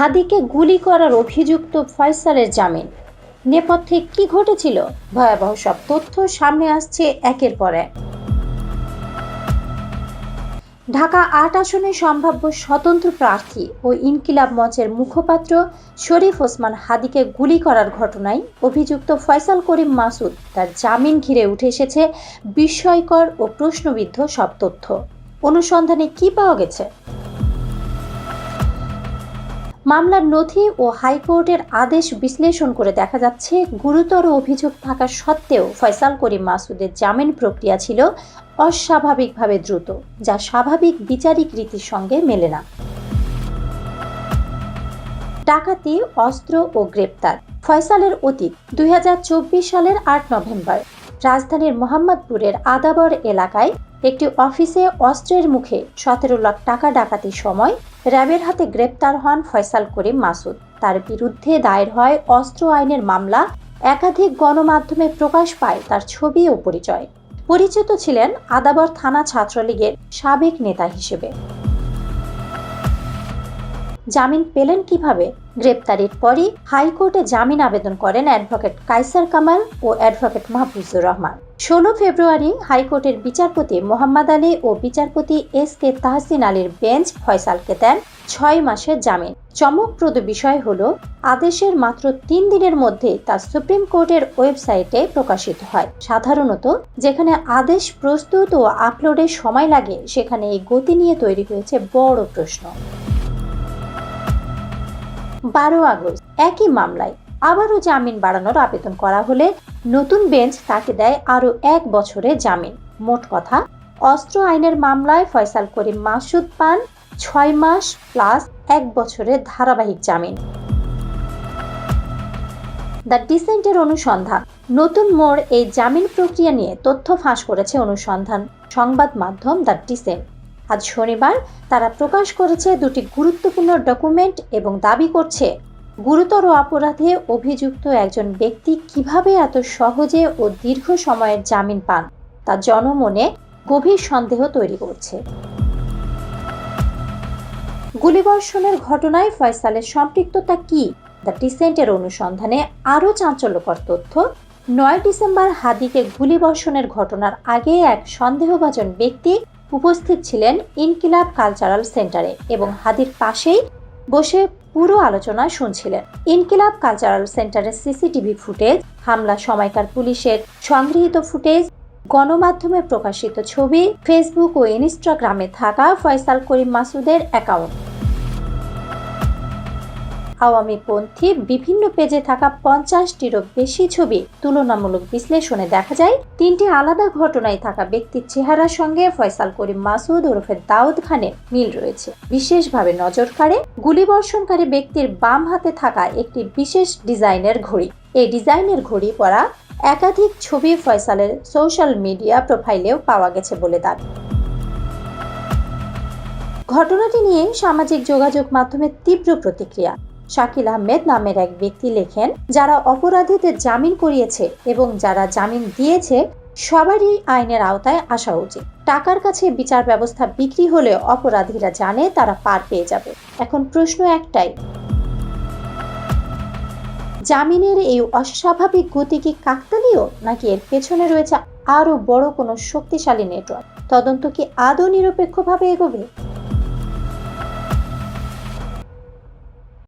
হাদিকে গুলি করার অভিযুক্ত ফয়সালের জামিন। নেপথ্যে কি ঘটেছিল? ভয়াবহ সব তথ্য সামনে আসছে একের পর এক। ঢাকা আট আসনে সম্ভাব্য স্বতন্ত্র প্রার্থী ও ইনকিলাব মঞ্চের মুখপাত্র শরীফ ওসমান হাদিকে গুলি করার ঘটনায় অভিযুক্ত ফয়সাল করিম মাসুদ তার জামিন ঘিরে উঠে এসেছে বিস্ময়কর ও প্রশ্নবিদ্ধ সব তথ্য। অনুসন্ধানে কি পাওয়া গেছে? মামলার নথি ও হাইকোর্টের আদেশ বিশ্লেষণ করে দেখা যাচ্ছে, গুরুতর অভিযোগ থাকা সত্ত্বেও ফয়সাল করিম মাসুদের জামিন প্রক্রিয়া ছিল অস্বাভাবিকভাবে দ্রুত, যা স্বাভাবিক বিচারিক রীতির সঙ্গে মেলে না। ডাকাতি, অস্ত্র ও গ্রেপ্তার। ফয়সালের অতীত, দুই হাজার চব্বিশ সালের আট নভেম্বর। রাজধানীর মোহাম্মদপুরের আদাবর এলাকায় একটি অফিসে অস্ত্রের মুখে সতেরো লাখ টাকা ডাকাতির সময় র্যাবের হাতে গ্রেপ্তার হন ফয়সাল করিম মাসুদ। তার বিরুদ্ধে দায়ের হয় অস্ত্র আইনের মামলা। একাধিক গণমাধ্যমে প্রকাশ পায় তার ছবি ও পরিচয়। পরিচিত ছিলেন আদাবর থানা ছাত্রলীগের সাবেক নেতা হিসেবে। জামিন পেলেন কীভাবে? গ্রেপ্তারির পরই হাইকোর্টে জামিন আবেদন করেন অ্যাডভোকেট কাইসার কামাল ও অ্যাডভোকেট মাহফুজুর রহমান। ষোলো ফেব্রুয়ারি হাইকোর্টের বিচারপতি মোহাম্মদ আলী ও বিচারপতি এস কে তাহসিন আলীর বেঞ্চ ফয়সালকে দেন ছয় মাসের জামিন। চমকপ্রদ বিষয় হল, আদেশের মাত্র তিন দিনের মধ্যে তা সুপ্রিম কোর্টের ওয়েবসাইটে প্রকাশিত হয়। সাধারণত যেখানে আদেশ প্রস্তুত ও আপলোডের সময় লাগে, সেখানে এই গতি নিয়ে তৈরি হয়েছে বড় প্রশ্ন। বারো আগস্ট। একই মামলায় আবারও জামিন বাড়ানোর আবেদন করা হলে নতুন বেঞ্চ তাকে দেয় আরও এক বছরে জামিন। মোট কথা, অস্ত্র আইনের মামলায় ফয়সাল করিম মাসুদ পান ছয় মাস প্লাস এক বছরের ধারাবাহিক জামিন। দ্য ডিসেন্টের অনুসন্ধান। নতুন মোড় এই জামিন প্রক্রিয়া নিয়ে তথ্য ফাঁস করেছে অনুসন্ধান সংবাদ মাধ্যম দ্য ডিসেন্ট। আজ শনিবার তারা প্রকাশ করেছে দুটি গুরুত্বপূর্ণ ডকুমেন্ট এবং দাবি করছে গুরুতর অপরাধে অভিযুক্ত একজন ব্যক্তি কীভাবে এত সহজে ও দীর্ঘ সময়ের জামিন পান, তা জনমনে গভীর সন্দেহ তৈরি করছে। গুলিবর্ষণের ঘটনায় ফয়সালের সম্পৃক্ততা কি? দ্য ডিসেন্টের অনুসন্ধানে আরও চাঞ্চল্যকর তথ্য, নয় ডিসেম্বর হাদিকে গুলিবর্ষণের ঘটনার আগে এক সন্দেহভাজন ব্যক্তি উপস্থিত ছিলেন ইনকিলাব কালচারাল সেন্টারে এবং হাদির পাশেই বসে পুরো আলোচনা শুনছিলেন। ইনকিলাব কালচারাল সেন্টারের সিসিটিভি ফুটেজ, হামলা সময়কার পুলিশের সংগৃহীত ফুটেজ, গণমাধ্যমে প্রকাশিত ছবি, ফেসবুক ও ইনস্টাগ্রামে থাকা ফয়সাল করিম মাসুদের অ্যাকাউন্ট। আওয়ামীপন্থী বিভিন্ন পেজে থাকা পঞ্চাশটিরও বেশি ছবি তুলনামূলক বিশ্লেষণে দেখা যায়, তিনটি আলাদা ঘটনায় থাকা ব্যক্তির চেহারার সঙ্গে ফয়সাল করিম মাসুদ ওরফে দাউদ খানের মিল রয়েছে। বিশেষভাবে নজর কাড়ে গুলিবর্ষণকারী ব্যক্তির বাম হাতে থাকা একটি বিশেষ ডিজাইনের ঘড়ি। এই ডিজাইনের ঘড়ি পরা একাধিক ছবি ফয়সালের সোশ্যাল মিডিয়া প্রোফাইলেও পাওয়া গেছে বলে দাবি ঘটনাটি নিয়ে সামাজিক যোগাযোগ মাধ্যমে তীব্র প্রতিক্রিয়া। শাকিল আহমেদ নামের এক ব্যক্তি লেখেন, যারা অপরাধীদের জামিন করিয়েছে এবং যারা জামিন দিয়েছে, সবারই আইনের আওতায় আসা উচিত। টাকার কাছে বিচার ব্যবস্থা বিক্রি হলে অপরাধীরা জানে তারা পার পেয়ে যাবে। এখন প্রশ্ন একটাই। জামিনের এই অস্বাভাবিক গতি কি কাকতালীয়, নাকি এর পেছনে রয়েছে আরও বড় কোনো শক্তিশালী নেটওয়ার্ক? তদন্ত কি আদৌ নিরপেক্ষভাবে এগোবে?